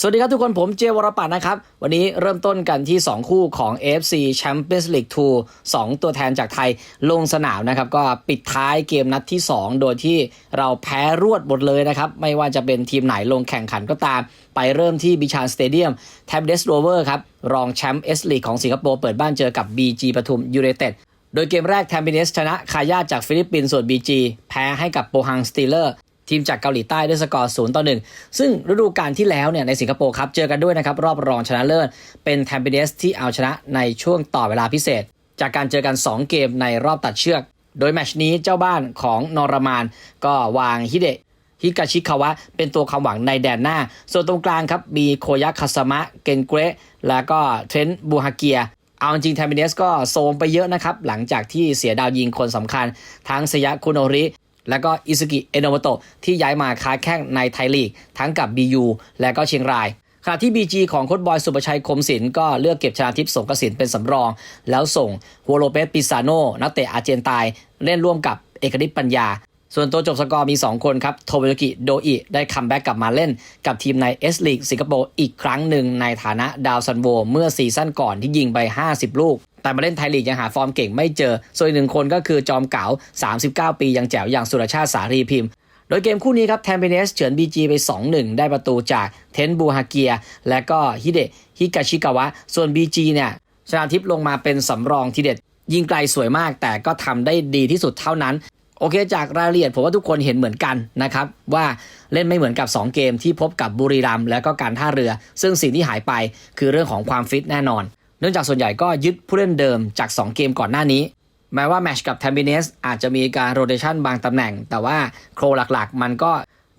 สวัสดีครับทุกคนผมเจวรปัตนะครับ วันนี้เริ่มต้นกันที่ 2 คู่ของ AFC Champions League 2 2 ตัวแทนจากไทยลงสนามนะครับ ก็ปิดท้ายเกมนัดที่ 2 โดยที่เราแพ้รวดหมดเลยนะครับ ไม่ว่าจะเป็นทีมไหนลงแข่งขันก็ตาม ไปเริ่มที่บิชานสเตเดียมแทบเดสโรเวอร์ครับ รองแชมป์เอสลีกของสิงคโปร์เปิดบ้านเจอกับ BG ปทุมยูไนเต็ดโดยเกมแรกแทมเปเนสชนะคายาจากฟิลิปปินส์ส่วน BG แพ้ให้กับโปฮังสตีเลอร์ ทีมจากเกาหลีใต้ด้วยสกอร์ 0 ต่อ 1 ซึ่งฤดูกาลที่แล้วเนี่ยในสิงคโปร์ครับ เจอกันด้วยนะครับ รอบรองชนะเลิศ เป็นแทมเปเนสที่เอาชนะในช่วงต่อเวลาพิเศษ จากการเจอกัน 2 เกมในรอบตัดเชือก โดยแมชนี้เจ้าบ้านของนอรมาน ก็วางฮิเดะฮิกาชิคาวะ เป็นตัวความหวังในแดนหน้า ส่วนตรงกลางครับมีโคยะคาสมะเกนเกรแล้วก็เทรนต์บูฮาเกียเอาจริงแทมเปเนสก็โซมไปเยอะนะครับ หลังจากที่เสียดาวยิงคนสำคัญ ทั้งสยะคุโนริ แล้วก็อิซุกิเอโนโมโตะที่ย้ายมาค้าแข้งในไทยลีก ทั้งกับ BU และก็เชียงรายขณะที่ BG ของโค้ชบอยสุประชัยคมศิลป์ก็เลือกเก็บชนาทิพย์สงกสินเป็นสำรอง แล้วส่งฮัวโลเปสปิซาโนนักเตะอาเจนตน์เล่นร่วมกับเอกนิตปัญญา ส่วนตัวจบสกอร์มี 2 คนครับ โทโมโยกิโดอิได้คัมแบ็กกลับมาเล่นกับทีมใน S League สิงคโปร์อีกครั้งหนึ่งในฐานะดาวซันโว เมื่อซีซั่นก่อนที่ยิงไป 50 ลูก แต่มาเล่นไทยลีกยังหาฟอร์มเก่งไม่เจอ ส่วนอีกหนึ่งคนก็คือจอมเก๋า39 ปียังแจ๋วอย่างสุรชาติสารีพิมพ์โดยเกมคู่นี้ครับแทมเปเนสเฉือน BG ไป 2-1 ได้ประตูจากเทนบูฮาเกีย และก็ฮิเดะฮิกาชิกาวะ ส่วน BG เนี่ยชนาทิพย์ลงมาเป็นสำรองทีเด็ด ยิงไกลสวยมากแต่ก็ทำได้ดีที่สุดเท่านั้น โอเคจากรายละเอียดผมว่าทุกคนเห็นเหมือนกันนะครับ ว่าเล่นไม่เหมือนกับ 2 เกมที่พบกับบุรีรัมย์และก็การท่าเรือ ซึ่งสิ่งที่หายไปคือเรื่องของความฟิตแน่นอน นื่องจากส่วนใหญ่ก็ยึดผู้เล่นเดิมจาก 2 เกมก่อนหน้านี้ แม้ว่าแมชกับแทมเบเนสอาจจะมีการโรเตชันบางตำแหน่ง แต่ว่าโครหลักๆ มันก็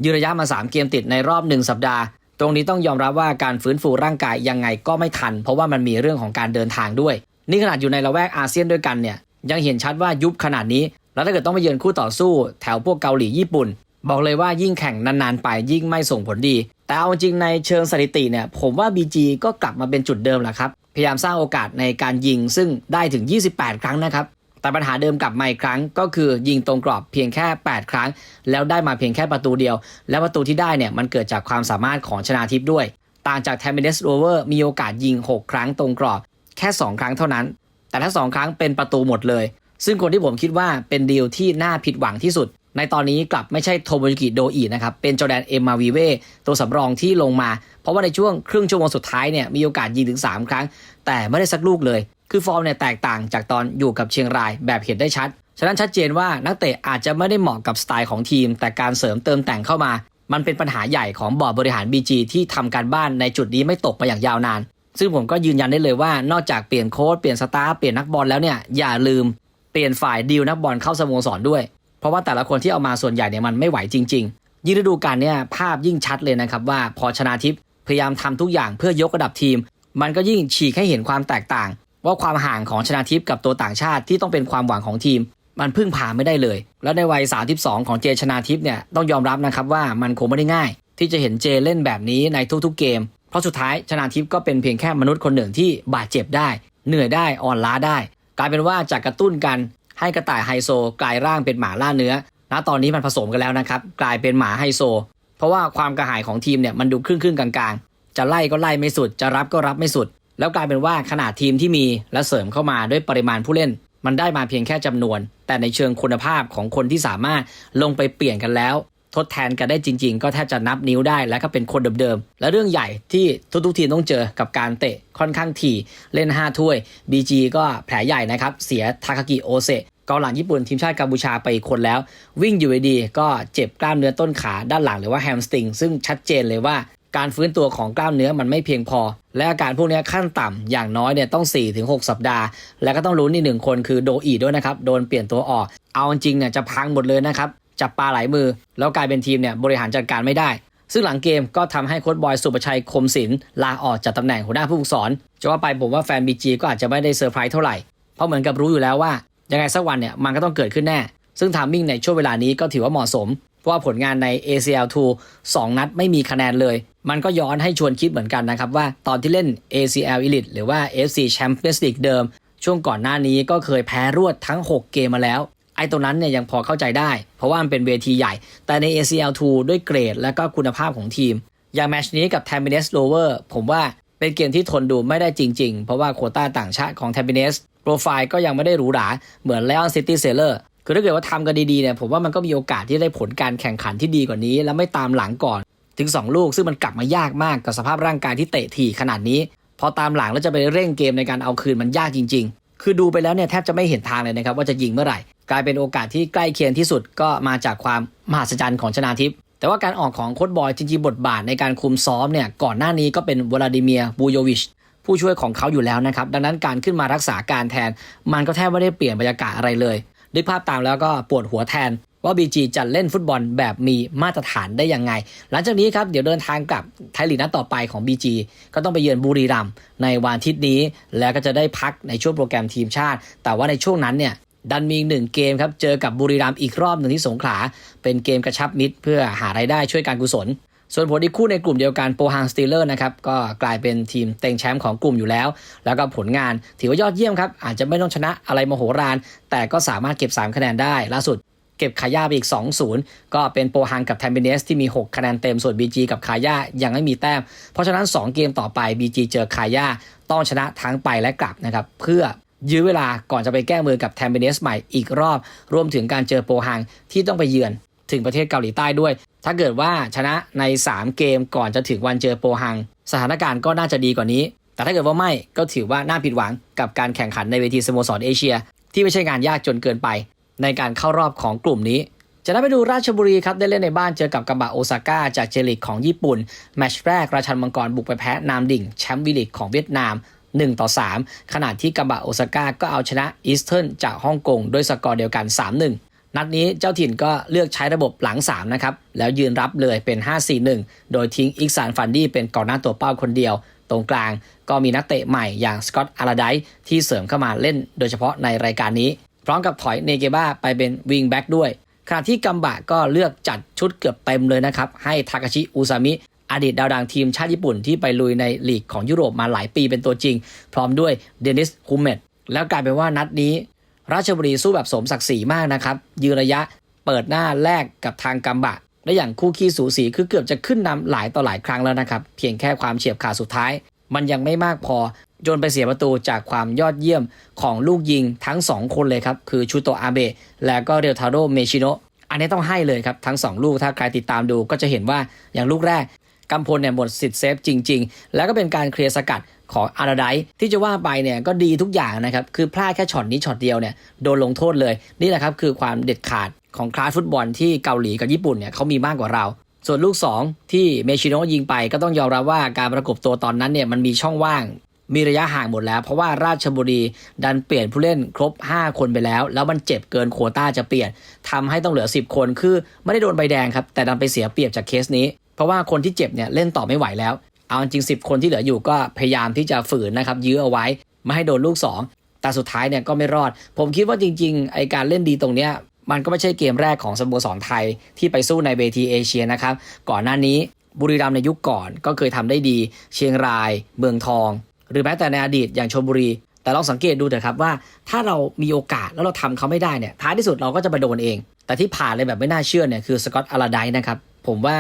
ยืนระยะมา 3 เกมติดในรอบ 1 สัปดาห์ ตรงนี้ต้องยอมรับว่าการฟื้นฟูร่างกายยังไงก็ไม่ทัน เพราะว่ามันมีเรื่องของการเดินทางด้วย นี่ขนาดอยู่ในละแวกอาเซียนด้วยกันเนี่ยยังเห็นชัดว่ายุบขนาดนี้ แล้วถ้าเกิดต้องไปเยือนคู่ต่อสู้ แถวพวกเกาหลีญี่ปุ่น บอกเลยว่ายิ่งแข่งนานๆไปยิ่งไม่ส่งผลดี แต่เอาจริงในเชิงสถิติเนี่ยผมว่า BG ก็กลับมาเป็นจุดเดิมแหละครับ พยายามสร้างโอกาสในการยิงซึ่งได้ถึง 28 ครั้งนะครับ แต่ปัญหาเดิมกลับมาอีกครั้ง ก็คือยิงตรงกรอบเพียงแค่ 8 ครั้ง แล้วได้มาเพียงแค่ประตูเดียว และประตูที่ได้เนี่ยมันเกิดจากความสามารถของชนาทิพย์ด้วย ต่างจากแทมเบเนสโรเวอร์มีโอกาสยิง 6 ครั้งตรงกรอบ แค่ 2 ครั้งเท่านั้น แต่ถ้า2ครั้งเป็นประตูหมดเลย ซึ่งคนที่ผมคิดว่าเป็นดีลที่น่าผิดหวังที่สุด ในตอนนี้กลับไม่ใช่โทโมยุกิโดอินะครับเป็นจอแดนเอ็มมาวีเวตัวสำรองที่ลงมา เพราะว่าในช่วงครึ่งชั่วโมงสุดท้ายเนี่ยมีโอกาสยิงถึง 3 ครั้ง แต่ไม่ได้สักลูกเลย คือฟอร์มเนี่ยแตกต่างจากตอนอยู่กับเชียงรายแบบเห็นได้ชัด ฉะนั้นชัดเจนว่านักเตะอาจจะไม่ได้เหมาะกับสไตล์ของทีม แต่การเสริมเติมแต่งเข้ามา มันเป็นปัญหาใหญ่ของบอร์ดบริหาร BG ที่ทำการบ้านในจุดนี้ไม่ตกมาอย่างยาวนาน ซึ่งผมก็ยืนยันได้เลยว่านอกจากเปลี่ยนโค้ชเปลี่ยนสตาฟเปลี่ยนนักบอลแล้วเนี่ยอย่าลืมเปลี่ยนฝ่ายดีลนักบอลเข้าสโมสรด้วย เพราะว่าแต่ละคนที่เอามาส่วนใหญ่เนี่ยมันไม่ไหวจริง ๆยิ่งฤดูกาลเนี่ยภาพยิ่งชัดเลยนะครับว่าพอชนาทิพย์ พยายามทำทุกอย่างเพื่อยกระดับทีม มันก็ยิ่งฉีกให้เห็นความแตกต่าง ว่าความห่างของชนาทิพย์กับตัวต่างชาติที่ต้องเป็นความหวังของทีม มันพึ่งพาไม่ได้เลย แล้วในวัย 32 ของเจชนาทิพย์เนี่ยต้องยอมรับนะครับว่ามันคงไม่ได้ง่าย ที่จะเห็นเจเล่นแบบนี้ในทุกๆเกม เพราะสุดท้ายชนาทิพย์ก็เป็นเพียงแค่มนุษย์คนหนึ่งที่บาดเจ็บได้ เหนื่อยได้อ่อนล้าได้ กลายเป็นว่าจากกระตุ้นกันให้กระต่ายไฮโซกลายร่างเป็นหมาล่าเนื้อณตอนนี้มันผสมกันแล้วนะครับ กลายเป็นหมาไฮโซ เพราะว่าความกระหายของทีมเนี่ยมันดูครึ่งครึ่งกลางๆ จะไล่ก็ไล่ไม่สุด จะรับก็รับไม่สุด แล้วกลายเป็นว่าขนาดทีมที่มีและเสริมเข้ามาด้วยปริมาณผู้เล่น มันได้มาเพียงแค่จำนวน แต่ในเชิงคุณภาพของคนที่สามารถลงไปเปลี่ยนกันแล้ว ทดแทนกันได้จริง ๆ ก็แทบจะนับนิ้วได้และก็เป็นคนเดิมๆและเรื่องใหญ่ที่ทุกๆทีมต้องเจอกับการเตะค่อนข้างถี่เล่น 5 ถ้วย BG ก็แผลใหญ่นะครับเสียทาคากิโอเซ กองหลังญี่ปุ่นทีมชาติกัมพูชาไปอีกคนแล้ว วิ่งอยู่ดีๆก็เจ็บกล้ามเนื้อต้นขาด้านหลังหรือว่าแฮมสตริงซึ่งชัดเจนเลยว่าการฟื้นตัวของกล้ามเนื้อมันไม่เพียงพอ และอาการพวกนี้ขั้นต่ำอย่างน้อยเนี่ยต้อง 4-6 สัปดาห์ แล้วก็ต้องรู้นี่หนึ่งคนคือโดอีด้วยนะครับโดนเปลี่ยนตัวออก เอาจริงเนี่ยจะพังหมดเลยนะครับจับปลาไหลมือ แล้วกลายเป็นทีมเนี่ยบริหารจัดการไม่ได้ ซึ่งหลังเกมก็ทำให้โค้ชบอยสุประชัยคมศิลป์ลาออกจากตำแหน่งหัวหน้าผู้ฝึกสอนจะว่าไปผมว่าแฟนบีจีก็อาจจะไม่ได้เซอร์ไพรส์เท่าไหร่เพราะเหมือนกับรู้อยู่แล้วว่า ยังไงสักวันเนี่ยมันก็ต้องเกิดขึ้นแน่ ซึ่งทามมิ่งในช่วงเวลานี้ก็ถือว่าเหมาะสม เพราะว่าผลงานใน ACL2 2 นัดไม่มีคะแนนเลย มันก็ย้อนให้ชวนคิดเหมือนกันนะครับว่าตอนที่เล่น ACL Elite หรือว่า FC Champions League เดิม ช่วงก่อนหน้านี้ก็เคยแพ้รวดทั้ง 6 เกมมาแล้ว ไอ้ตรงนั้นเนี่ยยังพอเข้าใจได้ เพราะว่ามันเป็นเวทีใหญ่ แต่ใน ACL2 ด้วยเกรด และก็คุณภาพของทีม อย่างแมตชนี้กับ t ทม p เ n สโ Lover ผมว่าเป็นเกมที่ทนดูไม่ได้จริง ๆ เพราะว่าโคต้าต่างชาติของ t ทม p เ n ส โปรไฟล์ก็ยังไม่ได้หรูหราเหมือน Leon City Sailor คือถ้าเกิดว่าทำกันดีๆเนี่ยผมว่ามันก็มีโอกาสที่ได้ผลการแข่งขันที่ดีกว่านี้ แล้วไม่ตามหลังก่อน ถึง 2 ลูกซึ่งมันกลับมายากมากกับสภาพร่างกายที่เตะถี่ขนาดนี้ พอตามหลังแล้วจะไปเร่งเกมในการเอาคืนมันยากจริง ๆ คือดูไปแล้วเนี่ยแทบจะไม่เห็นทางเลยนะครับว่าจะยิงเมื่อไหร่ กลายเป็นโอกาสที่ใกล้เคียงที่สุดก็มาจากความมหัศจรรย์ของชนาทิพย์แต่ว่าการออกของโค้ชบอยจริงๆบทบาทในการคุมซ้อมเนี่ยก่อนหน้านี้ก็เป็นวลาดิเมียร์บูโยวิช ผู้ช่วยของเขาอยู่แล้วนะครับ ดังนั้นการขึ้นมารักษาการแทน มันก็แทบไม่ได้เปลี่ยนบรรยากาศอะไรเลยนึกภาพตามแล้วก็ปวดหัวแทนว่า BG จะเล่นฟุตบอลแบบมีมาตรฐานได้ยังไง หลังจากนี้ครับ เดี๋ยวเดินทางกลับไทยลีกนัดต่อไปของ BG ก็ต้องไปเยือนบุรีรัมย์ในวันอาทิตย์นี้ แล้วก็จะได้พักในช่วงโปรแกรมทีมชาติ แต่ว่าในช่วงนั้นเนี่ยดันมีหนึ่งเกมครับ เจอกับบุรีรัมย์อีกรอบหนึ่งที่สงขลา เป็นเกมกระชับมิตรเพื่อหารายได้ช่วยการกุศล ส่วนผลอีกคู่ในกลุ่มเดียวกันโปฮังสตีเลอร์นะครับก็กลายเป็นทีมเต็งแชมป์ของกลุ่มอยู่แล้ว แล้วก็ผลงานถือว่ายอดเยี่ยมครับอาจจะไม่ต้องชนะอะไรมโหฬารแต่ก็สามารถเก็บ 3 คะแนนได้ล่าสุดเก็บคาย่าไปอีก 2-0 ก็เป็นโปฮังกับแทมเบเนสที่มี 6 คะแนนเต็ม ส่วน BG กับคาย่ายังไม่มีแต้ม เพราะฉะนั้น 2 เกมต่อไป BG เจอคาย่าต้องชนะทั้งไปและกลับนะครับเพื่อยื้อเวลาก่อนจะไปแก้มือกับแทมเบเนสใหม่อีกรอบ รวมถึงการเจอโปฮังที่ต้องไปเยือนถึงประเทศเกาหลีใต้ด้วย ถ้าเกิดว่าชนะใน 3 เกมก่อนจะถึงวันเจอโปฮัง สถานการณ์ก็น่าจะดีกว่านี้ แต่ถ้าเกิดว่าไม่ก็ถือว่าน่าผิดหวังกับการแข่งขันในเวทีสโมสรเอเชีย ที่ไม่ใช่งานยากจนเกินไป ในการเข้ารอบของกลุ่มนี้จะได้ไปดูราชบุรีครับได้เล่นในบ้านเจอกับกัมบะโอซาก้าจากเจลิกของญี่ปุ่น แมตช์แรกราชันมังกรบุกไปแพ้นามดิ่งแชมป์วิลิกของเวียดนาม1ต่อ3ขณะที่กัมบะโอซาก้าก็เอาชนะอีสเทิร์นจากฮ่องกงด้วยสกอร์เดียวกัน 3-1 นัดนี้เจ้าถิ่นก็เลือกใช้ระบบหลัง 3 นะครับ แล้วยืนรับเลยเป็น 5-4-1 โดยทิ้งอิกซานฟันดี้เป็นกองหน้าตัวเป้าคนเดียว ตรงกลางก็มีนักเตะใหม่อย่างสกอตอาราไดที่เสริมเข้ามาเล่นโดยเฉพาะในรายการนี้ พร้อมกับถอยเนเกบ้าไปเป็นวิงแบ็กด้วยขณะที่กัมบะก็เลือกจัดชุดเกือบเต็มเลยนะครับ ให้ทากาชิอุซามิ อดีตดาวดังทีมชาติญี่ปุ่นที่ไปลุยในลีกของยุโรปมาหลายปีเป็นตัวจริง พร้อมด้วยเดนิสฮูเมตแล้วกลายเป็นว่านัดนี้ ราชบุรีสู้แบบสมศักดิ์ศรีมากนะครับ ยืนระยะเปิดหน้าแรกกับทางกัมบะและอย่างคู่ขี้สูสีคือเกือบจะขึ้นนำหลายต่อหลายครั้งแล้วนะครับ เพียงแค่ความเฉียบขาดสุดท้าย มันยังไม่มากพอจนไปเสียประตูจากความยอดเยี่ยมของลูกยิงทั้ง 2 คนเลยครับ คือชูโตอาเบะและก็เรลทาโรเมชิโนะอันนี้ต้องให้เลยครับ ทั้ง 2 ลูกถ้าใครติดตามดูก็จะเห็นว่าอย่างลูกแรกกัมพลเนี่ยหมดสิทธิ์เซฟจริง ๆ แล้วก็เป็นการเคลียร์สกัด ของอาราไดที่จะว่าไปเนี่ยก็ดีทุกอย่างนะครับ คือพลาดแค่ช็อตนี้ช็อตเดียวเนี่ยโดนลงโทษเลย นี่แหละครับคือความเด็ดขาดของคลาสฟุตบอลที่เกาหลีกับญี่ปุ่นเนี่ยเขามีมากกว่าเรา ส่วนลูก 2 ที่เมชิโนะยิงไปก็ต้องยอมรับว่าการประกบตัวตอนนั้นเนี่ยมันมีช่องว่างมีระยะห่างหมดแล้ว เพราะว่าราชบุรีดันเปลี่ยนผู้เล่นครบ 5 คนไปแล้ว แล้วมันเจ็บเกินโควต้าจะเปลี่ยนทำให้ต้องเหลือ 10 คนคือไม่ได้โดนใบแดงครับ แต่ดันไปเสียเปรียบจากเคสนี้ เพราะว่าคนที่เจ็บเนี่ยเล่นต่อไม่ไหวแล้ว เอาจริง 10 คนที่เหลืออยู่ก็พยายามที่จะฝืนนะครับ ยื้อเอาไว้ ไม่ให้โดนลูก 2 แต่สุดท้ายเนี่ยก็ไม่รอด ผมคิดว่าจริงๆไอการเล่นดีตรงเนี้ยมันก็ไม่ใช่เกมแรกของสโมสรไทยที่ไปสู้ในเวทีเอเชียนะครับ ก่อนหน้านี้บุรีรัมย์ในยุคก่อนก็เคยทำได้ดี เชียงราย เมืองทอง หรือแม้แต่ในอดีตอย่างชลบุรี แต่ลองสังเกตดูเถอะครับว่า ถ้าเรามีโอกาสแล้วเราทำเขาไม่ได้เนี่ยท้ายที่สุดเราก็จะไปโดนเอง แต่ที่ผ่านเลยแบบไม่น่าเชื่อเนี่ยคือสกอตอาราไดนะครับผมว่า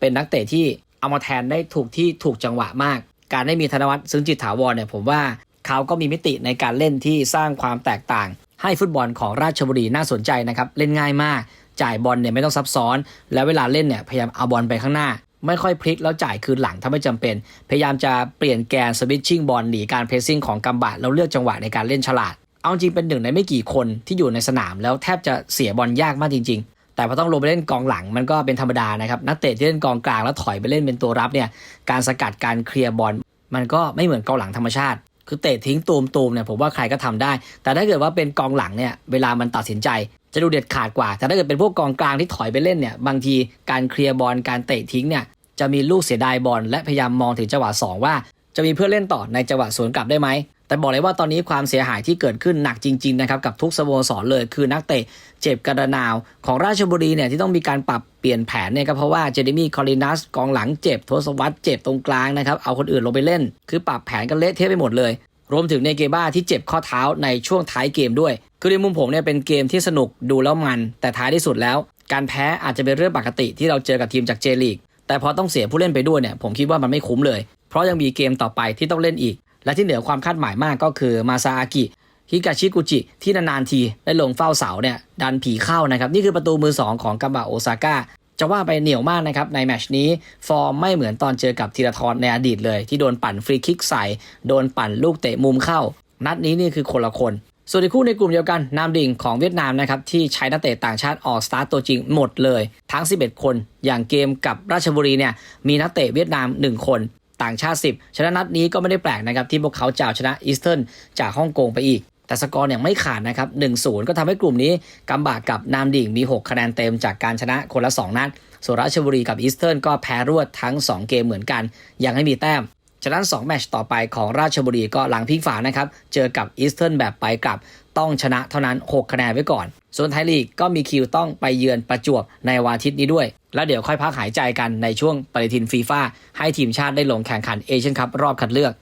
เป็นนักเตะที่ เอามาแทนได้ถูกที่ถูกจังหวะมาก การได้มีธนวัฒน์ซึ้งจิตถาวรเนี่ยผมว่าเขาก็มีมิติในการเล่นที่สร้างความแตกต่าง ให้ฟุตบอลของราชบุรีน่าสนใจนะครับเล่นง่ายมาก จ่ายบอลเนี่ยไม่ต้องซับซ้อน แล้วเวลาเล่นเนี่ยพยายามเอาบอลไปข้างหน้า ไม่ค่อยพลิกแล้วจ่ายคืนหลังถ้าไม่จำเป็น พยายามจะเปลี่ยนแกนสวิตชิ่งบอลหนีการเพรสซิ่งของกัมบะแล้วเลือกจังหวะในการเล่นฉลาดเอาจริงเป็นหนึ่งในไม่กี่คนที่อยู่ในสนามแล้วแทบจะเสียบอลยากมากจริง แต่พอต้องลงไปเล่นกองหลังมันก็เป็นธรรมดานะครับนักเตะที่เล่นกองกลางแล้วถอยไปเล่นเป็นตัวรับเนี่ยการสกัดการเคลียร์บอลมันก็ไม่เหมือนกองหลังธรรมชาติ คือเตะทิ้งตูมตูมเนี่ยผมว่าใครก็ทำได้ แต่ถ้าเกิดว่าเป็นกองหลังเนี่ยเวลามันตัดสินใจ จะดูเด็ดขาดกว่า แต่ถ้าเกิดเป็นพวกกองกลางที่ถอยไปเล่นเนี่ยบางทีการเคลียร์บอลการเตะทิ้งเนี่ยจะมีลูกเสียดายบอลและพยายามมองถึงจังหวะสองว่า จะมีเพื่อนเล่นต่อในจังหวะสวนกลับได้ไหม แต่บอกเลยว่าตอนนี้ความเสียหายที่เกิดขึ้นหนักจริงๆนะครับกับทุกสโมสรเลยคือนักเตะเจ็บกระนาวของราชบุรีเนี่ยที่ต้องมีการปรับเปลี่ยนแผนเนี่ยก็เพราะว่าเจเรมี่คอลินัสกองหลังเจ็บทศวัตเจ็บตรงกลางนะครับเอาคนอื่นลงไปเล่น คือปรับแผนกันเละเทะไปหมดเลย รวมถึงเนเกบ้าที่เจ็บข้อเท้าในช่วงท้ายเกมด้วย คือในมุมผมเนี่ยเป็นเกมที่สนุกดูแล้วมัน แต่ท้ายที่สุดแล้ว การแพ้อาจจะเป็นเรื่องปกติที่เราเจอกับทีมจากเจลีกแต่พอต้องเสียผู้เล่นไปด้วยเนี่ยผมคิดว่ามันไม่คุ้มเลย เพราะยังมีเกมต่อไปที่ต้องเล่นอีก และที่เหนือความคาดหมายมากก็คือมาซาอากิฮิกาชิกุจิที่นานๆทีได้ลงเฝ้าเสาเนี่ยดันผีเข้านะครับ นี่คือประตูมือ 2 ของกัมบะโอซาก้าจะว่าไปเหนียวมากนะครับ ในแมชนี้ ฟอร์มไม่เหมือนตอนเจอกับธีรทรในอดีตเลย ที่โดนปั่นฟรีคิกใส่ โดนปั่นลูกเตะมุมเข้า นัดนี้นี่คือคนละคน ส่วนอีกคู่ในกลุ่มเดียวกันนามดิ่งของเวียดนามนะครับที่ใช้นักเตะต่างชาติออกสตาร์ตตัวจริงหมดเลย ทั้ง 11 คน อย่างเกมกับราชบุรีเนี่ยมีนักเตะเวียดนาม 1 คน ต่างชาติ 10ชนะนัดนี้ก็ไม่ได้แปลกนะครับที่พวกเขาจะเอาชนะอีสเทิร์นจากฮ่องกงไปอีก แต่สกอร์เนี่ยไม่ขาดนะครับ 1-0 ก็ทำให้กลุ่มนี้กัมบากกับนามดิ่งมี 6 คะแนนเต็มจากการชนะคนละ 2 นัดส่วนราชบุรีกับอีสเทิร์นก็แพ้รวดทั้ง 2 เกมเหมือนกัน ยังไม่มีแต้มฉะนั้น 2 แมตช์ต่อไปของราชบุรีก็หลังพลิกฝานะครับ เจอกับอีสเทิร์นแบบไปกลับ ต้องชนะเท่านั้น 6 คะแนนไว้ก่อน ส่วนไทยลีกก็มีคิวต้องไปเยือนประจวบในวันอาทิตย์นี้ด้วย แล้วเดี๋ยวค่อยพักหายใจกันในช่วงปฏิทินฟีฟ่าให้ทีมชาติได้ลงแข่งขันเอเชียนคัพรอบคัดเลือก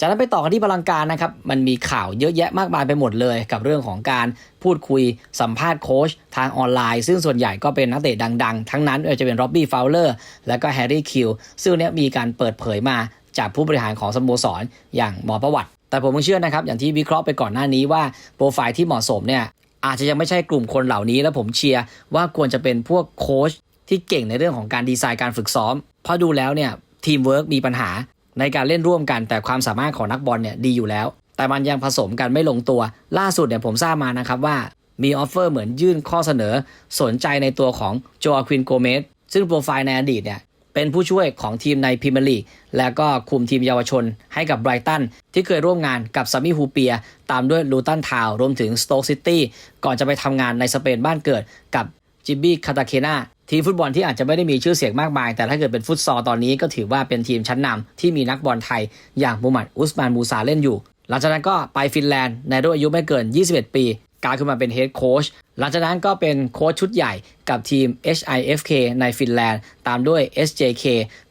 จากนั้นไปต่อกันที่พลังการนะครับ มันมีข่าวเยอะแยะมากมายไปหมดเลย กับเรื่องของการพูดคุยสัมภาษณ์โค้ชทางออนไลน์ ซึ่งส่วนใหญ่ก็เป็นนักเตะดังๆ ทั้งนั้นจะเป็นร็อบบี้ฟาวเลอร์และก็แฮร์รี่คิวซึ่งเนี้ยมีการเปิดเผยมาจากผู้บริหารของสโมสรอย่างหมอประวัติ แต่ผมเชื่อนะครับ อย่างที่วิเคราะห์ไปก่อนหน้านี้ว่าโปรไฟล์ที่เหมาะสมเนี่ยอาจจะยังไม่ใช่กลุ่มคนเหล่านี้ แล้วผมเชียร์ว่าควรจะเป็นพวกโค้ช ที่เก่งในเรื่องของการดีไซน์การฝึกซ้อม เพราะดูแล้วเนี่ยทีมเวิร์กมีปัญหาในการเล่นร่วมกัน แต่ความสามารถของนักบอลเนี่ยดีอยู่แล้ว แต่มันยังผสมกันไม่ลงตัว ล่าสุดเนี่ยผมทราบมานะครับว่ามีออฟเฟอร์เหมือนยื่นข้อเสนอ สนใจในตัวของโจอาควินโกเมสซึ่งโปรไฟล์ในอดีตเนี่ยเป็นผู้ช่วยของทีมในพรีเมียร์ลีกและก็คุมทีมเยาวชนให้กับไบรตันที่เคยร่วมงานกับซามิฮูเปีย ตามด้วยลูตันทาวรวมถึงสโต๊กซิตี้ก่อนจะไปทำงานในสเปนบ้านเกิดกับจิบบี้คาตาเคนา ทีมฟุตบอลที่อาจจะไม่ได้มีชื่อเสียงมากมาย แต่ถ้าเกิดเป็นฟุตซอลตอนนี้ก็ถือว่าเป็นทีมชั้นนำที่มีนักบอลไทย อย่างมูมัดอุสมานมูซาเล่นอยู่ หลังจากนั้นก็ไปฟินแลนด์ในรุ่นอายุไม่เกิน 21 ปีกลายขึ้นมาเป็นเฮดโค้ชหลังจากนั้นก็เป็นโค้ชชุดใหญ่กับทีม HIFK ในฟินแลนด์ ตามด้วย SJK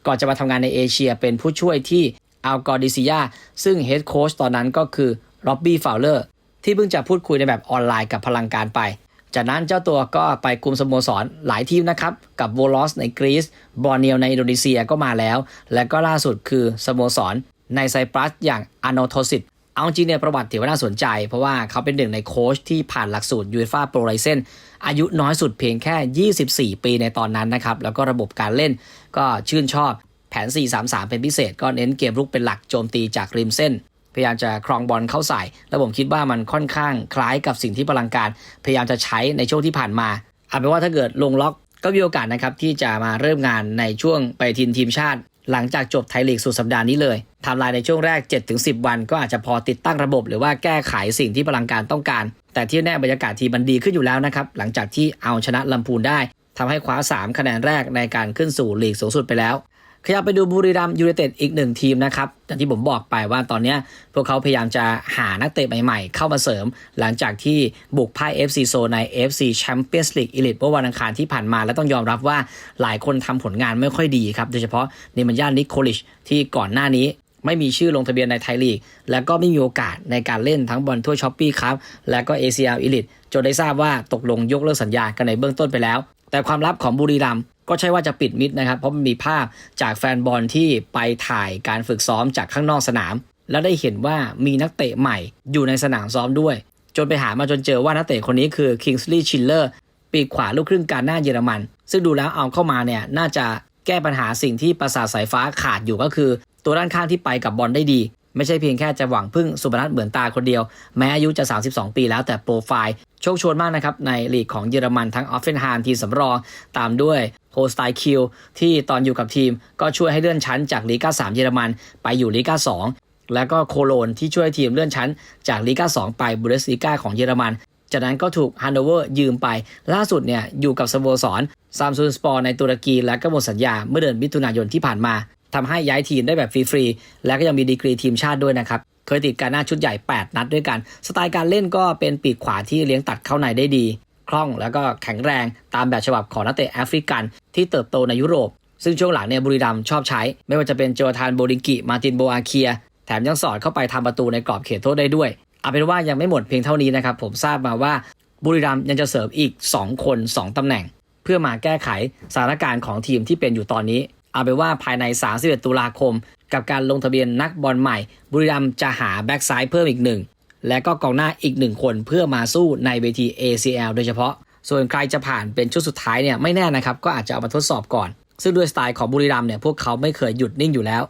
ก่อนจะมาทำงานในเอเชียเป็นผู้ช่วยที่อัลกอดิซิยาซึ่งเฮดโค้ชตอนนั้นก็คือร็อบบี้ฟาวเลอร์ที่เพิ่งจะพูดคุยในแบบออนไลน์กับพลังการไป จากนั้นเจ้าตัวก็ไปคุมสโมสรหลายทีมนะครับ กับโวลอสในกรีซบอร์เนียในอินโดนีเซียก็มาแล้ว และก็ล่าสุดคือสโมสรในไซปรัสอย่างอาโนโทสิตเอาจริงเนี่ยประวัติถือว่าน่าสนใจ เพราะว่าเขาเป็นหนึ่งในโค้ชที่ผ่านหลักสูตรยูเอฟ่าโปรไลเซนอายุน้อยสุดเพียงแค่ 24 ปีในตอนนั้นนะครับ แล้วก็ระบบการเล่นก็ชื่นชอบแผน 4-3-3 เป็นพิเศษ ก็เน้นเกมรุกเป็นหลักโจมตีจากริมเส้น พยายามจะครองบอลเข้าใส่ แล้วผมคิดว่ามันค่อนข้างคล้ายกับสิ่งที่พลังการพยายามจะใช้ในช่วงที่ผ่านมาเอาเป็นว่าถ้าเกิดลงล็อกก็มีโอกาสนะครับที่จะมาเริ่มงานในช่วงไปทีมทีมชาติ หลังจากจบไทยลีกสุดสัปดาห์นี้เลยทำลายในช่วงแรก 7-10 วัน ก็อาจจะพอติดตั้งระบบ หรือว่าแก้ไขสิ่งที่พลังการต้องการ แต่ที่แน่บรรยากาศทีมมันดีขึ้นอยู่แล้วนะครับหลังจากที่เอาชนะลำพูนได้ทำให้คว้า 3 คะแนนแรกในการขึ้นสู่ลีกสูงสุดไปแล้ว ขยับไปดูบุรีรัมย์ยูไนเต็ดอีกหนึ่งทีมนะครับอย่างที่ผมบอกไปว่าตอนนี้พวกเขาพยายามจะหานักเตะใหม่ๆ เข้ามาเสริม หลังจากที่บุกพ่าย FC โซใน FC Champions League Elite เมื่อวันอังคารที่ผ่านมา และต้องยอมรับว่าหลายคนทำผลงานไม่ค่อยดีครับโดยเฉพาะเนมันยานิโคลิชที่ก่อนหน้านี้ไม่มีชื่อลงทะเบียนในไทยลีก และก็ไม่มีโอกาสในการเล่นทั้งบอลถ้วช้อปปี้ครับ และก็ ACL Elite จนได้ทราบว่าตกลงยกเลิกสัญญากันในเบื้องต้นไปแล้ว แต่ความลับของบุรีรัมย์ ก็ใช่ว่าจะปิดมิดนะครับ เพราะมันมีภาพจากแฟนบอลที่ไปถ่ายการฝึกซ้อมจากข้างนอกสนาม แล้วได้เห็นว่ามีนักเตะใหม่อยู่ในสนามซ้อมด้วย จนไปหามาจนเจอว่านักเตะคนนี้คือ Kingsley Schiller ปีกขวาลูกครึ่งการหน้าเยอรมัน ซึ่งดูแล้วเอาเข้ามาเนี่ยน่าจะแก้ปัญหาสิ่งที่ประสาทสายฟ้าขาดอยู่ก็คือ ตัวด้านข้างที่ไปกับบอลได้ดี ไม่ใช่เพียงแค่จะหวังพึ่งสุพนัทเหมือนตาคนเดียว แม้อายุจะ 32 ปีแล้วแต่โปรไฟล์โชคชวนมากนะครับ ในลีกของเยอรมันทั้งออฟเฟนฮานทีมสำรอง ตามด้วย สไตคิวที่ตอนอยู่กับทีมก็ช่วยให้เลื่อนชั้นจากลีกา3เยอรมันไปอยู่ลีกา2แล้วก็โคโลนที่ช่วยทีมเลื่อนชั้น จากลีกา2ไปบูเดสลีกาของเยอรมัน จากนั้นก็ถูกฮันโนเวอร์ยืมไป ล่าสุดเนี่ยอยู่กับสโมสรซามซุนสปอร์ในตุรกี และก็หมดสัญญาเมื่อเดือนมิถุนายนที่ผ่านมาทำให้ย้ายทีมได้แบบฟรีๆและก็ยังมีดีกรีทีมชาติด้วยนะครับเคยติดการหน้าชุดใหญ่ 8 นัดด้วยกัน สไตล์การเล่นก็เป็นปีกขวาที่เลี้ยงตัดเข้าในได้ดี คล่องแล้วก็แข็งแรงตามแบบฉบับของนักเตะแอฟริกัน ที่เติบโตในยุโรป ซึ่งช่วงหลังเนี่ยบุรีรัมชอบใช้ ไม่ว่าจะเป็นโจทานโบริงกิ มาตินโบอาเคีย แถมยังสอดเข้าไปทำประตูในกรอบเขตโทษได้ด้วย เอาเป็นว่ายังไม่หมดเพียงเท่านี้นะครับ ผมทราบมาว่าบุรีรัมยังจะเสริมอีก 2 คน 2ตำแหน่ง เพื่อมาแก้ไขสถานการณ์ของทีมที่เป็นอยู่ตอนนี้ เอาไปนว่าภายใน 31 ตุลาคม กับการลงทะเบียนนักบอลใหม่ บุรีรัมจะหาแบ็กซ้ายเพิ่มอีกหนึ่งและก็กองหน้าอีกหนึ่งคนเพื่อมาสู้ในเวที ACL โดยเฉพาะ ส่วนใครจะผ่านเป็นชุดสุดท้ายเนี่ยไม่แน่นะครับก็อาจจะเอามาทดสอบก่อน ซึ่งด้วยสไตล์ของบุรีรัมเนี่ยพวกเขาไม่เคยหยุดนิ่งอยู่แล้ว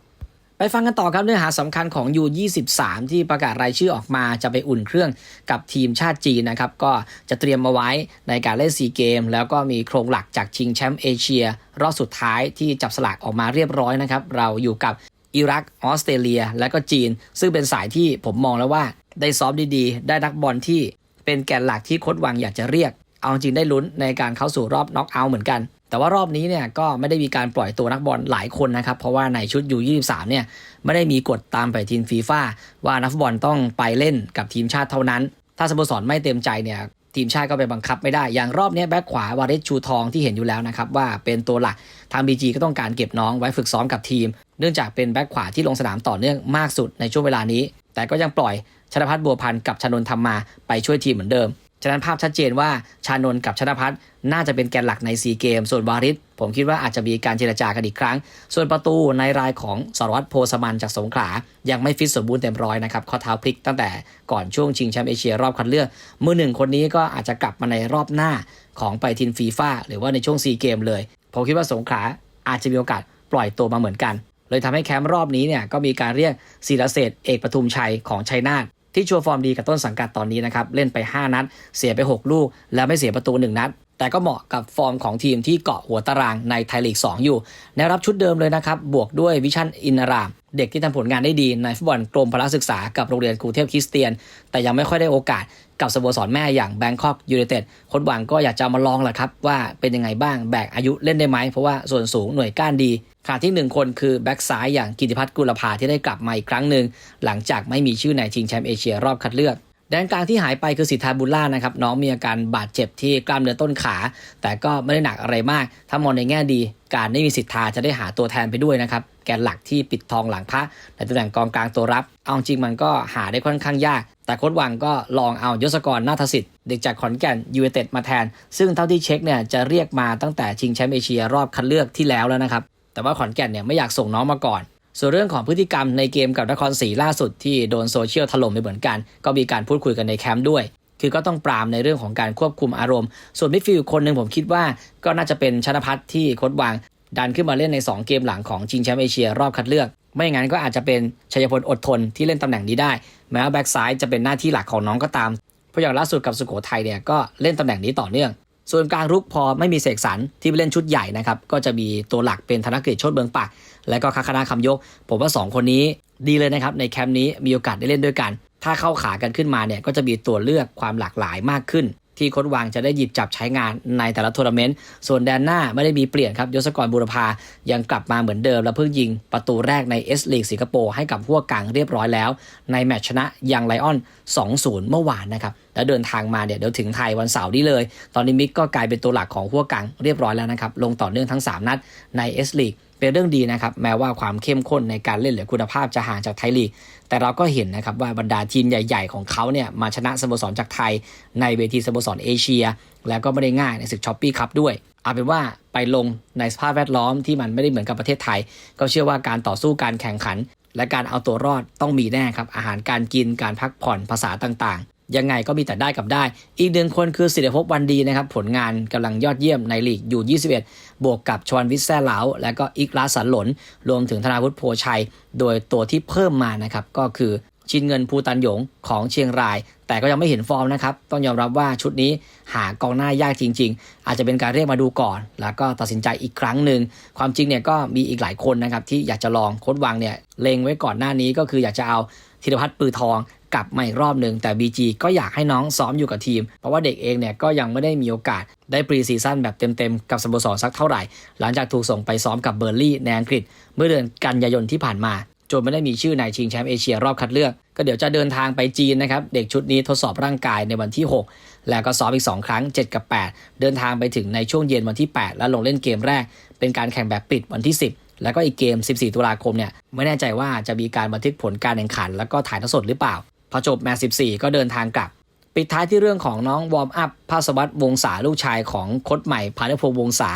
ไปฟังกันต่อครับเนื้อหาสำคัญของ U23 ที่ประกาศรายชื่อออกมาจะไปอุ่นเครื่องกับทีมชาติจีนนะครับก็จะเตรียมมาไว้ในการเล่นซีเกม แล้วก็มีโครงหลักจากชิงแชมป์เอเชีย รอบสุดท้ายที่จับสลากออกมาเรียบร้อยนะครับเราอยู่กับอิรักออสเตรเลีย และก็จีน ซึ่งเป็นสายที่ผมมองแล้วว่า ได้ซ้อมดีๆ ได้นักบอลที่เป็นแกนหลักที่โค้ชวังอยากจะเรียก เอาจริงได้ลุ้นในการเข้าสู่รอบน็อกเอาท์เหมือนกัน แต่ว่ารอบนี้เนี่ยก็ไม่ได้มีการปล่อยตัวนักบอลหลายคนนะครับ เพราะว่าในชุด U23 เนี่ยไม่ได้มีกฎตามไปทีมฟีฟ่าว่านักฟุตบอลต้องไปเล่นกับทีมชาติเท่านั้น ถ้าสโมสรไม่เต็มใจเนี่ยทีมชาติก็ไปบังคับไม่ได้ อย่างรอบนี้แบ็คขวาวาริสชูทองที่เห็นอยู่แล้วนะครับว่าเป็นตัวหลัก ทาง BG ก็ต้องการเก็บน้องไว้ฝึกซ้อมกับทีม เนื่องจากเป็นแบ็คขวาที่ลงสนามต่อเนื่องมากสุดในช่วงเวลานี้ แต่ก็ยังปล่อยชนพัฒน์บัวพันธ์กับชนนท์ธรรมมาไปช่วยทีมเหมือนเดิม ฉะนั้นภาพชัดเจนว่าชานนท์กับชนพัฒน์น่าจะเป็นแกนหลักในซีเกม ส่วนวาริศผมคิดว่าอาจจะมีการเจรจากันอีกครั้ง ส่วนประตูในรายของสารวัตรโพสมันจากสงขลา ยังไม่ฟิตสมบูรณ์เต็มร้อยนะครับข้อเท้าพลิกตั้งแต่ก่อนช่วงชิงแชมป์เอเชียรอบคัดเลือกมือหนึ่งคนนี้ก็อาจจะกลับมาในรอบหน้าของไปทินฟีฟ่าหรือว่าในช่วงซีเกมเลยผมคิดว่าสงขลาอาจจะมีโอกาสปล่อยตัวมาเหมือนกัน เลยทำให้แคมป์รอบนี้เนี่ยก็มีการเรียกศิรเศษฐ์เอกปทุมชัยของชัยนาท ที่ชัวร์ฟอร์มดีกับต้นสังกัดตอนนี้นะครับเล่นไป 5 นัด เสียไป 6 ลูก แล้วไม่เสียประตู 1 นัด แต่ก็เหมาะกับฟอร์มของทีมที่เกาะหัวตารางในไทยลีก 2 อยู่แนวรับชุดเดิมเลยนะครับบวกด้วยวิชั่นอินนาราม เด็กที่ทำผลงานได้ดีในฟุตบอลกรมพละศึกษากับโรงเรียนกรุงเทพคริสเตียน แต่ยังไม่ค่อยได้โอกาส กับสโมสรแม่อย่างแบงคอกยูไนเต็ดค้ชหวังก็อยากจะมาลองแหละครับว่าเป็นยังไงบ้างแบกอายุเล่นได้ไหม เพราะว่าส่วนสูงหน่วยก้านดีขณะที่หนึ่งคนคือแบ็กซ้ายอย่างกิติพัฒน์กุลภาที่ได้กลับมาอีกครั้งหนึ่งหลังจากไม่มีชื่อในชิงแชมป์เอเชียรอบคัดเลือกแดนกลางที่หายไปคือสิทธาบุลล่านะครับน้องมีอาการบาดเจ็บที่กล้ามเนื้อต้นขา แต่ก็ไม่ได้หนักอะไรมาก ถ้ามองในแง่ดี การไม่มีสิทธาจะได้หาตัวแทนไปด้วยนะครับ แกนหลักที่ปิดทองหลังพระในตำแหน่งกองกลางตัวรับ เอาจริงมันก็หาได้ค่อนข้างยาก แต่โค้ชวังก็ลองเอายศกรนาทสิทธิ์เด็กจากขอนแก่นยูเอเต็ดมาแทน ซึ่งเท่าที่เช็คเนี่ยจะเรียกมาตั้งแต่ชิงแชมป์เอเชียรอบคัดเลือกที่แล้วแล้วนะครับแต่ว่าขอนแก่นเนี่ยไม่อยากส่งน้องมาก่อนส่วนเรื่องของพฤติกรรมในเกมกับนครศรีล่าสุดที่โดนโซเชียลถล่มไปเหมือนกัน ก็มีการพูดคุยกันในแคมป์ด้วย คือก็ต้องปรามในเรื่องของการควบคุมอารมณ์ ส่วนมิดฟิลด์คนหนึ่งผมคิดว่าก็น่าจะเป็นชนพัฒน์ที่โค้ดวาง ดันขึ้นมาเล่นใน 2 เกมหลังของชิงแชมป์เอเชียรอบคัดเลือก ไม่อย่างนั้นก็อาจจะเป็นชัยพลอดทนที่เล่นตำแหน่งนี้ได้ แม้ว่าแบ็กซ้ายจะเป็นหน้าที่หลักของน้องก็ตาม เพราะอย่างล่าสุดกับสุโขทัยเนี่ยก็เล่นตำแหน่งนี้ต่อเนื่อง ส่วนกลางรุกพอไม่มีเสกสรรที่ไปเล่นชุดใหญ่นะครับก็จะมีตัวหลักเป็นธนกฤษโชติเบืองปากและก็คาคณาคำยก ผมว่า 2 คนนี้ดีเลยนะครับในแคมป์นี้มีโอกาสได้เล่นด้วยกัน ถ้าเข้าขากันขึ้นมาเนี่ยก็จะมีตัวเลือกความหลากหลายมากขึ้น ที่โค้ชวางจะได้หยิบจับใช้งานในแต่ละทัวร์นาเมนต์ ส่วนแดนหน้าไม่ได้มีเปลี่ยนครับยศกรบุรพายังกลับมาเหมือนเดิม และเพิ่งยิงประตูแรกในเอสลีกสิงคโปร์ให้กับพวกกังเรียบร้อยแล้ว ในแมตช์ชนะยังไลออน 2-0 เมื่อวานนะครับ แล้วเดินทางมาเนี่ยเดี๋ยวถึงไทยวันเสาร์นี้เลย ตอนนี้มิกก็กลายเป็นตัวหลักของพวกกังเรียบร้อยแล้วนะครับลงต่อเนื่องทั้ง 3 นัดในเอสลีก เป็นเรื่องดีนะครับ แม้ว่าความเข้มข้นในการเล่นหรือคุณภาพจะห่างจากไทยลีก แต่เราก็เห็นนะครับว่าบรรดาทีมใหญ่ๆ ของเขาเนี่ยมาชนะสโมสรจากไทย ในเวทีสโมสรเอเชีย แล้วก็ไม่ได้ง่ายในศึกช้อปปี้คัพด้วย เอาเป็นว่าไปลงในสภาพแวดล้อมที่มันไม่ได้เหมือนกับประเทศไทย ก็เชื่อว่าการต่อสู้การแข่งขัน และการเอาตัวรอดต้องมีแน่ครับอาหารการกินการพักผ่อนภาษาต่างๆ ยังไงก็มีแต่ได้กับได้ อีกหนึ่งคนคือสิริภพวันดีนะครับ ผลงานกำลังยอดเยี่ยมในลีกอยู่ 21 บวกกับชวนวิทย์แซ่เหลาและก็อิกลาสันหลน รวมถึงธนาวุฒิโพชัย โดยตัวที่เพิ่มมานะครับ ก็คือชินเงินภูตันหยงของเชียงราย แต่ก็ยังไม่เห็นฟอร์มนะครับ ต้องยอมรับว่าชุดนี้หากองหน้ายากจริง ๆ อาจจะเป็นการเรียกมาดูก่อน แล้วก็ตัดสินใจอีกครั้งหนึ่ง ความจริงเนี่ยก็มีอีกหลายคนนะครับที่อยากจะลองโค้ดวังเนี่ยเลงไว้ก่อนหน้านี้ก็คืออยากจะเอาธีรพัฒน์ปือทอง กลับมาอีกรอบหนึ่งแต่ BG ก็อยากให้น้องซ้อมอยู่กับทีม เพราะว่าเด็กเองเนี่ยก็ยังไม่ได้มีโอกาสได้ปรีซีซั่นแบบเต็มๆ กับสโมสรสักเท่าไหร่ หลังจากถูกส่งไปซ้อมกับเบอร์ลี่ในอังกฤษ เมื่อเดือนกันยายนที่ผ่านมา จนไม่ได้มีชื่อในชิงแชมป์เอเชียรอบคัดเลือก ก็เดี๋ยวจะเดินทางไปจีนนะครับเด็กชุดนี้ทดสอบร่างกายในวันที่ 6 แล้วก็ซ้อมอีก 2 ครั้ง 7 กับ 8 เดินทางไปถึงในช่วงเย็นวันที่ 8 แล้วลงเล่นเกมแรก เป็นการแข่งแบบปิดวันที่ 10แล้วก็อีกเกม 14 ตุลาคมเนี่ย ไม่แน่ใจว่าจะมีการบันทึกผลการแข่งขัน แล้วก็ถ่ายทอดสดหรือเปล่า พอจบแมตช์14 ก็เดินทางกลับ ปิดท้ายที่เรื่องของน้องวอร์มอัพภาสวัตรวงศาลูกชายของโค้ชใหม่พานุพงศ์วงศา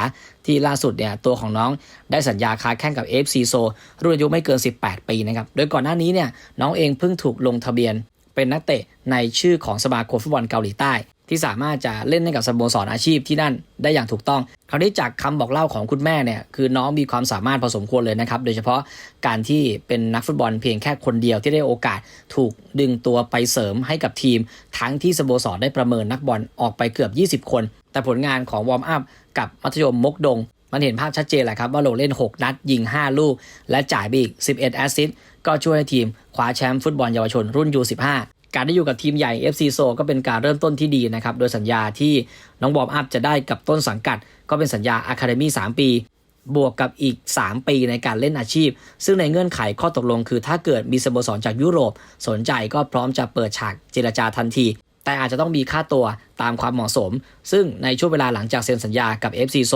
ที่ล่าสุดเนี่ยตัวของน้องได้สัญญาค้าแข่งกับ FC โซรุ่นอายุไม่เกิน 18 ปีนะครับโดยก่อนหน้านี้เนี่ยน้องเองเพิ่งถูกลงทะเบียนเป็นนักเตะในชื่อของสมาคมฟุตบอลเกาหลีใต้ ที่สามารถจะเล่นให้กับสโมสรอาชีพที่นั่นได้อย่างถูกต้อง คราวนี้จากคำบอกเล่าของคุณแม่เนี่ยคือน้องมีความสามารถพอสมควรเลยนะครับ โดยเฉพาะการที่เป็นนักฟุตบอลเพียงแค่คนเดียวที่ได้โอกาสถูกดึงตัวไปเสริมให้กับทีม ทั้งที่สโมสรได้ประเมินนักบอลออกไปเกือบ 20 คน แต่ผลงานของวอร์มอัพกับมัธยมมกดง มันเห็นภาพชัดเจนแหละครับว่าลงเล่น 6 นัด ยิง 5 ลูก และจ่ายไปอีก 11 แอสซิสต์ก็ช่วยให้ทีมคว้าแชมป์ฟุตบอลเยาวชนรุ่น U15 การได้อยู่กับทีมใหญ่ FC โซก็เป็นการเริ่มต้นที่ดีนะครับ โดยสัญญาที่น้องบอมอัพจะได้กับต้นสังกัด ก็เป็นสัญญาอะคาเดมี่3ปี บวกกับอีก 3 ปีในการเล่นอาชีพ ซึ่งในเงื่อนไขข้อตกลงคือ ถ้าเกิดมีสโมสรจากยุโรป สนใจก็พร้อมจะเปิดฉากเจรจาทันที แต่อาจจะต้องมีค่าตัวตามความเหมาะสม ซึ่งในช่วงเวลาหลังจากเซ็นสัญญากับ FC โซ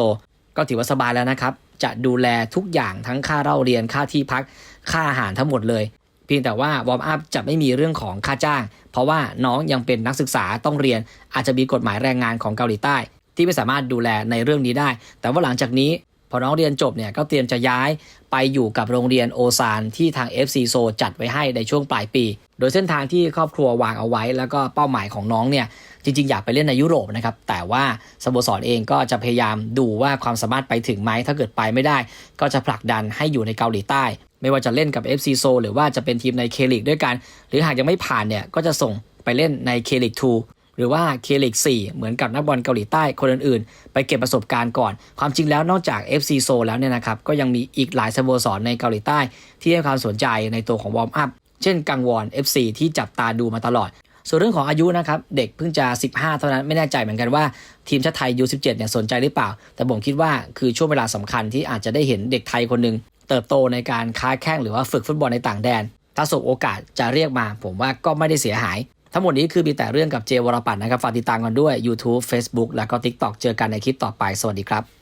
ก็ถือว่าสบายแล้วนะครับจะดูแลทุกอย่างทั้งค่าเล่าเรียนค่าที่พักค่าอาหารทั้งหมดเลย เพียงแต่ว่าวอร์มอัพจะไม่มีเรื่องของค่าจ้าง เพราะว่าน้องยังเป็นนักศึกษาต้องเรียน อาจจะมีกฎหมายแรงงานของเกาหลีใต้ ที่ไม่สามารถดูแลในเรื่องนี้ได้ แต่ว่าหลังจากนี้พอน้องเรียนจบเนี่ยก็เตรียมจะย้ายไปอยู่กับโรงเรียนโอซานที่ทาง FC โซจัดไว้ให้ในช่วงปลายปี โดยเส้นทางที่ครอบครัววางเอาไว้ แล้วก็เป้าหมายของน้องเนี่ยจริงๆ อยากไปเล่นในยุโรปนะครับ แต่ว่าสโมสรเองก็จะพยายามดูว่าความสามารถไปถึงไหมถ้าเกิดไปไม่ได้ ก็จะผลักดันให้อยู่ในเกาหลีใต้ ไม่ว่าจะเล่นกับ FC โซหรือว่าจะเป็นทีมในเคลิกด้วยกัน หรือหากยังไม่ผ่านเนี่ยก็จะส่งไปเล่นในเคลิก2หรือว่าเคลิก4เหมือนกับนักบอลเกาหลีใต้คนอื่นๆ ไปเก็บประสบการณ์ก่อน ความจริงแล้วนอกจาก FC โซแล้วเนี่ยนะครับก็ยังมีอีกหลายสโมสรในเกาหลีใต้ ที่ให้ความสนใจในตัวของวอร์มอัพเช่นกังวอน FC ที่จับตาดูมาตลอดส่วนเรื่องของอายุนะครับ เด็กเพิ่งจะ 15 เท่านั้นไม่แน่ใจเหมือนกันว่า ทีมชาติไทย U17 เนี่ยสนใจหรือเปล่า แต่ผมคิดว่าคือช่วงเวลาสำคัญที่อาจจะได้เห็นเด็กไทยคนหนึ่ง เติบโตในการค้าแข้งหรือว่าฝึกฟุตบอลในต่างแดน ถ้าสบโอกาสจะเรียกมา ผมว่าก็ไม่ได้เสียหาย ทั้งหมดนี้คือมีแต่เรื่องกับเจวรปัตนนะครับฝากติดตามกันด้วย YouTube Facebook แล้วก็ TikTok เจอกันในคลิปต่อไปสวัสดีครับ